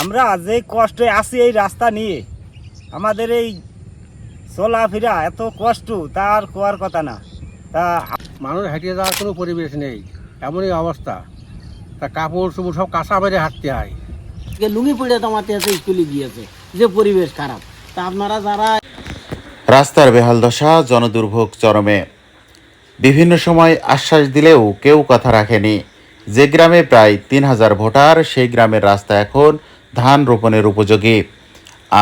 আমরা যে কষ্টে আছি এই রাস্তা নিয়ে আমাদের এই চলাফেরা এত কষ্ট তার কোয়ার কথা না। তা মানুষ হাঁটিয়ে যাওয়ার কোনো পরিবেশ নেই এমনই অবস্থা। তা কাপড় চুপড় সব কাঁচা বেড়ে হাঁটতে হয়। লুঙ্গি পড়ে তোমাতে আছে স্কুলে গিয়েছে যে পরিবেশ খারাপ। তা আপনারা যারা রাস্তার বেহাল দশা জনদুর্ভোগ চরমে। বিভিন্ন সময় আশ্বাস দিলেও কেউ কথা রাখেনি। যে গ্রামে প্রায় তিন হাজার ভোটার সেই গ্রামের রাস্তা এখন ধান রোপণের উপযোগী।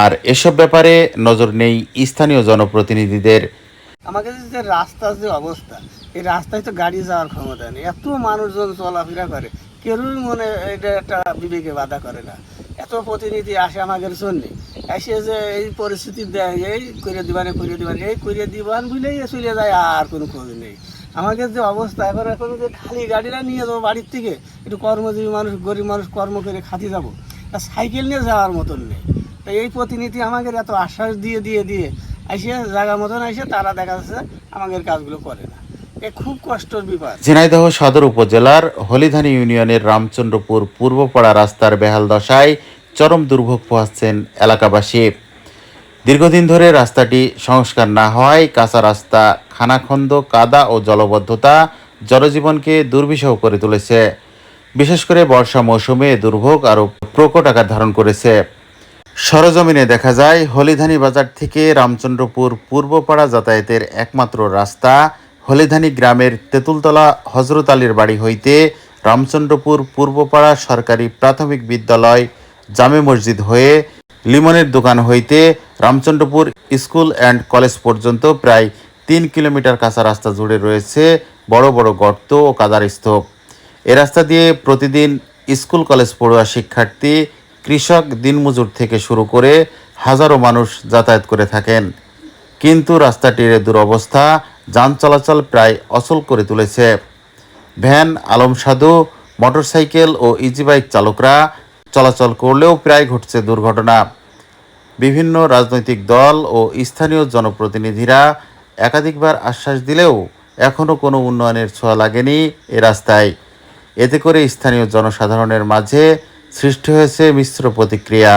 আর এসব ব্যাপারে নজর নেই স্থানীয় জনপ্রতিনিধিদের। আমাদের যে রাস্তার যে অবস্থা, এই রাস্তায় তো গাড়ি যাওয়ার ক্ষমতা নেই। এত মানুষজন চলাফেরা করে, কেউই মনে এটা একটা বিবেকে বাধা করে না। এত প্রতিনিধি আসে আমাদের জন্য এসে যে এই পরিস্থিতি দেয়, এই করে দিবানে করে দিবান এই করে দিবান বলেই চলে যায়, আর কোনো খোঁজ নেই। আমাদের যে অবস্থা, এখন এখন যে খালি গাড়িটা নিয়ে যাব বাড়ির থেকে, একটু কর্মজীবী মানুষ, গরিব মানুষ কর্ম করে খাতি যাব। সাইকেল নিয়ে যাওয়ার মতন নেই। তো এই প্রতিনিধি আমাদের এত আশ্বাস দিয়ে দিয়ে দিয়ে এসে জায়গা মতন এসে তারা দেখা যাচ্ছে আমাদের কাজগুলো করে না। এ খুব কষ্টর ব্যাপার। ঝিনাইদহ সদর উপজেলার হলিধানি ইউনিয়নের রামচন্দ্রপুর পূর্বপাড়া রাস্তার বেহাল দশায় চরম দুর্ভোগ পোহাচ্ছেন এলাকাবাসী। দীর্ঘদিন ধরে রাস্তাটি সংস্কার না হওয়ায় কাঁচা রাস্তা, খানাখন্দ, কাদা ও জলবদ্ধতা জনজীবনকে দুর্বিষহ করে তুলেছে। বিশেষ করে বর্ষা মৌসুমে দুর্ভোগ আরও প্রকট আকার ধারণ করেছে। সরজমিনে দেখা যায়, হলিধানি বাজার থেকে রামচন্দ্রপুর পূর্বপাড়া যাতায়াতের একমাত্র রাস্তা। হলিধানি গ্রামের তেঁতুলতলা হজরত আলীর বাড়ি হইতে রামচন্দ্রপুর পূর্বপাড়া সরকারি প্রাথমিক বিদ্যালয় জামে মসজিদ হয়ে লিমনের দোকান হইতে রামচন্দ্রপুর স্কুল অ্যান্ড কলেজ পর্যন্ত প্রায় তিন কিলোমিটার কাঁচা রাস্তা জুড়ে রয়েছে বড় বড় গর্ত ও কাদার স্তূপ এ রাস্তা দিয়ে প্রতিদিন স্কুল, কলেজ পড়ুয়া শিক্ষার্থী, কৃষক দিনমজুর থেকে শুরু করে হাজারো মানুষ যাতায়াত করে থাকেন। কিন্তু রাস্তাটির দুরবস্থা যান চলাচল প্রায় অচল করে তুলেছে। ভ্যান, আলম সাধু, মোটরসাইকেল ও ইজি বাইক চালকরা চলাচল করলেও প্রায় ঘটছে দুর্ঘটনা। বিভিন্ন রাজনৈতিক দল ও স্থানীয় জনপ্রতিনিধিরা একাধিকবার আশ্বাস দিলেও এখনও কোনো উন্নয়নের ছোঁয়া লাগেনি এ রাস্তায়। এতে করে স্থানীয় জনসাধারণের মাঝে সৃষ্টি হয়েছে মিশ্র প্রতিক্রিয়া।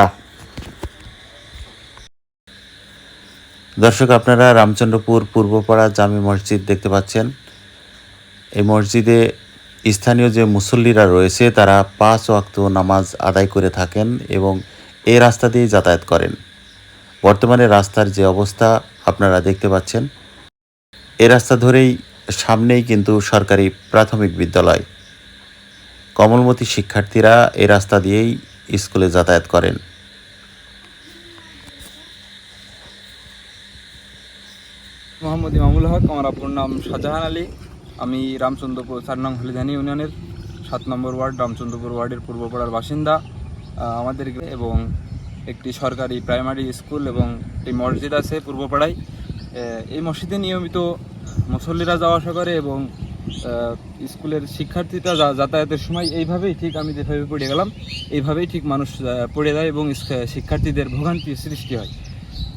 দর্শক, আপনারা রামচন্দ্রপুর পূর্বপাড়া জামি মসজিদ দেখতে পাচ্ছেন। এই মসজিদে স্থানীয় যে মুসল্লিরা রয়েছে, তারা পাঁচ ওয়াক্ত নামাজ আদায় করে থাকেন এবং এই রাস্তা দিয়ে যাতায়াত করেন। বর্তমানে রাস্তার যে অবস্থা, আপনারা দেখতে পাচ্ছেন। এ রাস্তা ধরেই সামনেই কিন্তু সরকারি প্রাথমিক বিদ্যালয়। কমলমতি শিক্ষার্থীরা এই রাস্তা দিয়েই স্কুলে যাতায়াত করেন। মোহাম্মদ ইমামুল হক, আমার অপর নাম শাহজাহান আলী। আমি রামচন্দ্রপুর চার নং হলিধানি ইউনিয়নের সাত নম্বর ওয়ার্ড, রামচন্দ্রপুর ওয়ার্ডের পূর্বপাড়ার বাসিন্দা। আমাদের এবং একটি সরকারি প্রাইমারি স্কুল এবং একটি মসজিদ আছে পূর্বপাড়ায়। এই মসজিদে নিয়মিত মুসল্লিরা যাওয়া আসা করে এবং স্কুলের শিক্ষার্থীরা যাতায়াতের সময় এইভাবেই ঠিক আমি যেভাবে পড়ে গেলাম, এইভাবেই ঠিক মানুষ পড়ে যায় এবং শিক্ষার্থীদের ভোগান্তির সৃষ্টি হয়।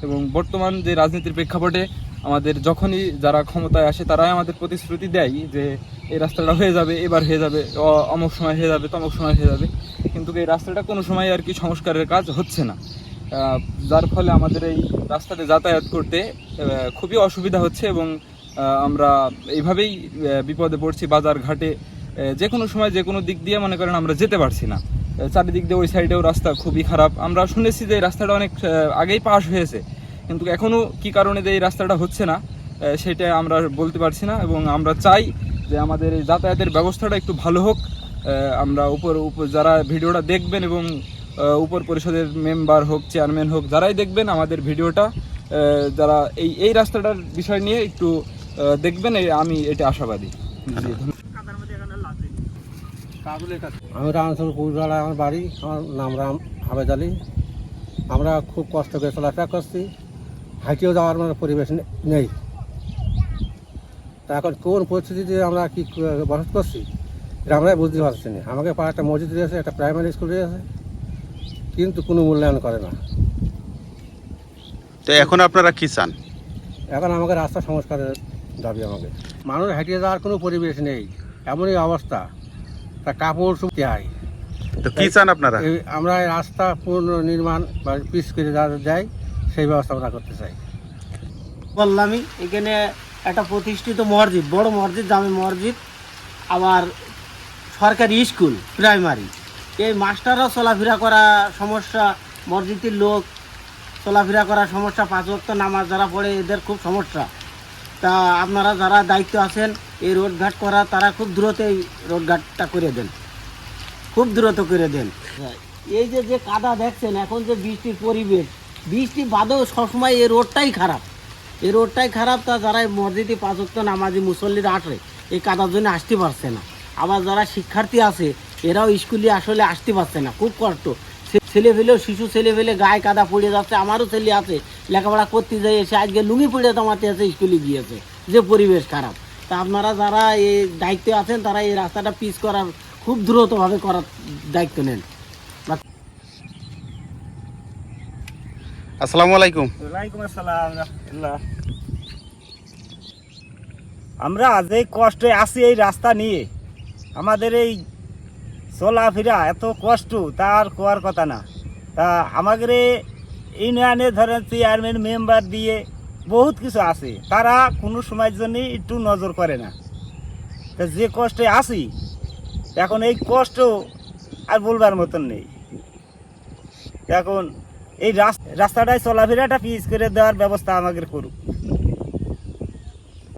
এবং বর্তমান যে রাজনীতির প্রেক্ষাপটে আমাদের যখনই যারা ক্ষমতায় আসে, তারাই আমাদের প্রতিশ্রুতি দেয় যে এই রাস্তাটা হয়ে যাবে, এবার হয়ে যাবে অমুক সময় হয়ে যাবে, তমুক সময় হয়ে যাবে। কিন্তু এই রাস্তাটা কোনো সময় আর কি সংস্কারের কাজ হচ্ছে না। যার ফলে আমাদের এই রাস্তাতে যাতায়াত করতে খুবই অসুবিধা হচ্ছে এবং আমরা এইভাবেই বিপদে পড়ছি, বাজার ঘাটে যে কোনো সময় যে কোনো দিক দিয়ে মনে করেন আমরা যেতে পারছি না। চারিদিক দিয়ে ওই সাইডেও রাস্তা খুবই খারাপ। আমরা শুনেছি যে এই রাস্তাটা অনেক আগেই পাশ হয়েছে। কিন্তু এখনও কি কারণে যে এই রাস্তাটা হচ্ছে না সেটা আমরা বলতে পারছি না এবং আমরা চাই যে আমাদের এই যাতায়াতের ব্যবস্থাটা একটু ভালো হোক। আমরা উপর উপর যারা ভিডিওটা দেখবেন এবং উপর পরিষদের মেম্বার হোক, চেয়ারম্যান হোক, যারাই দেখবেন আমাদের ভিডিওটা যারা এই এই রাস্তাটার বিষয় নিয়ে একটু দেখবেন এই- আমি এটা আশাবাদী। আমি রামচন্দ্র পূর্ববেলা আমার বাড়ি আমার নাম রাম হাবেদ আলী আমরা খুব কষ্ট করে চলাফেরা করছি। হাঁটিয়েও যাওয়ার মানে পরিবেশ নেই। তা এখন কোন পরিস্থিতিতে আমরা কি ক- বসত করছি এটা আমরাই বুঝতে পারছি না। আমাকে পাড়া একটা মসজিদ রয়েছে একটা প্রাইমারি স্কুল রয়েছে কিন্তু কোনো মূল্যায়ন করে না। তো এখন আপনারা কি চান? এখন আমাকে রাস্তা সংস্কারের দাবি আমাকে মানুষ হাঁটিয়ে যাওয়ার কোনো পরিবেশ নেই এমনই অবস্থা। তা কাপড় শুকতে হয় তো কি চান আপনারা? আমরা এই রাস্তা পুনর্নির্মাণ বা পিচ করে যা- যায় সেই ব্যবস্থা আমরা করতে চাই। বললামই এখানে একটা প্রতিষ্ঠিত মসজিদ বড় মসজিদ জামে মসজিদ আবার সরকারি স্কুল প্রাইমারি। এই মাস্টাররাও চলাফেরা করা সমস্যা মসজিদের লোক চলাফেরা করা সমস্যা পাঁচ ওয়াক্ত নামাজ যারা পড়ে এদের খুব সমস্যা। তা আপনারা যারা দায়িত্ব আছেন এই রোডঘাট করা, তারা খুব দ্রুত এই রোডঘাটটা করে দেন। খুব দ্রুত করে দেন। এই যে যে কাদা দেখছেন, এখন যে বৃষ্টির পরিবেশ, বৃষ্টি বাদেও সবসময় এই রোডটাই খারাপ। এই রোডটাই খারাপ, তা যারা মসজিদে পাঁচক্ত নামাজি মুসল্লিরা আসে, এই কাদার জন্য আসতে পারছে না। আবার যারা শিক্ষার্থী আছে, এরাও স্কুলে আসলে আসতে পারছে না, খুব কষ্ট। ছেলে ফেলেও শিশু ছেলে ফেলে গায়ে কাদা পড়ে যাচ্ছে আমারও ছেলে আছে। লেখাপড়া করতে যাই এসে আজকে লুঙ্গি পড়ে তোমাতে আছে স্কুলে গিয়েছে যে পরিবেশ খারাপ। তা আপনারা যারা এই দায়িত্বে আছেন তারা এই রাস্তাটা পিচ করার খুব দ্রুতভাবে করার দায়িত্ব নেন। আসসালামু আলাইকুম। ওয়ালাইকুম আসসালাম। আমরা যে কষ্টে আছি এই রাস্তা নিয়ে আমাদের এই চলাফেরা এত কষ্ট, তার কোয়ার কথা না। তা আমাদের ইউনিয়নে ধরেন চেয়ারম্যান মেম্বার দিয়ে বহুত কিছু আছে। তারা কোনো সময়ের জন্য একটু নজর করে না। তা যে কষ্টে আছি, এখন এই কষ্ট আর বলবার মতন নেই। এখন এই রাস- রাস্তাটায় চলাফেরাটা পিচ করে দেওয়ার ব্যবস্থা আমাদের করুক।